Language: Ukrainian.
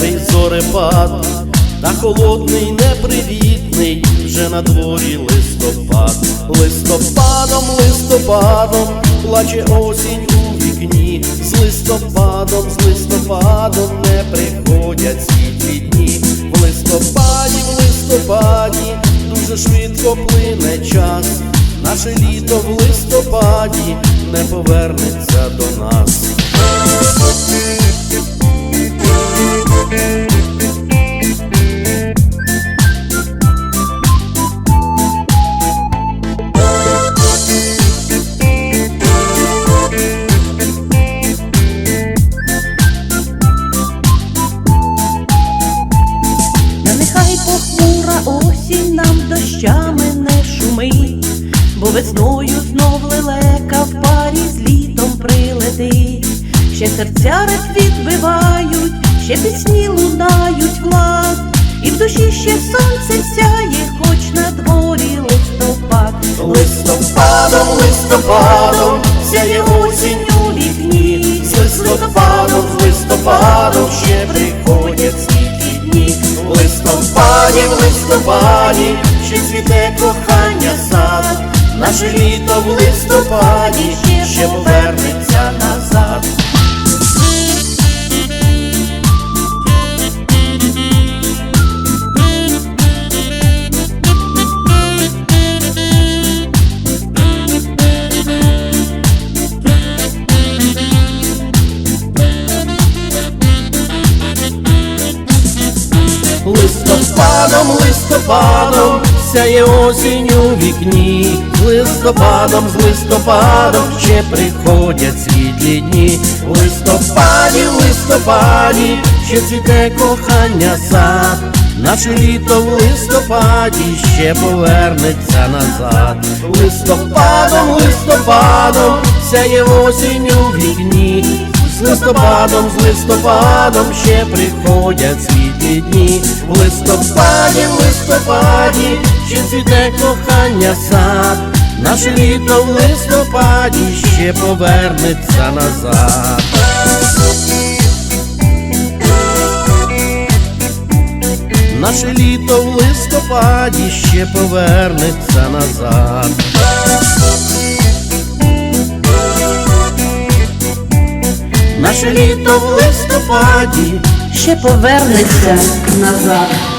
липневий зорепад, та холодний, непривітний, вже на дворі листопад. Листопадом, листопадом, плаче осінь у вікні, з листопадом, з листопадом не приходять світлі дні. В листопаді, в листопаді, дуже швидко плине час. Наше літо в листопаді не повернеться до нас. Весною знов лелека в парі з літом прилетить, ще серця розцвіт вбивають, ще пісні лунають влад, і в душі ще сонце сяє, хоч на дворі листопад. Листопадом, листопадом, сяє осінь у вікні, з листопадом, з листопадом ще приходять світлі дні. В листопаді, в листопаді, ще цвіте кохання сад. Наше літо в листопаді ще повернеться назад. Листопадом, листопадом, сяє осінь у вікні, з листопадом, з листопадом ще приходять світлі дні. В листопаді, в листопаді, ще цвіте кохання сад. Наше літо в листопаді ще повернеться назад. Листопадом, листопадом, сяє осінь у вікні. З листопадом, з листопадом ще приходять світлі дні. В листопаді, в листопаді, ще цвіте кохання сад. Наше літо в листопаді ще повернеться назад. Наше літо в листопаді ще повернеться назад. Наше літо в листопаді ще повернеться назад.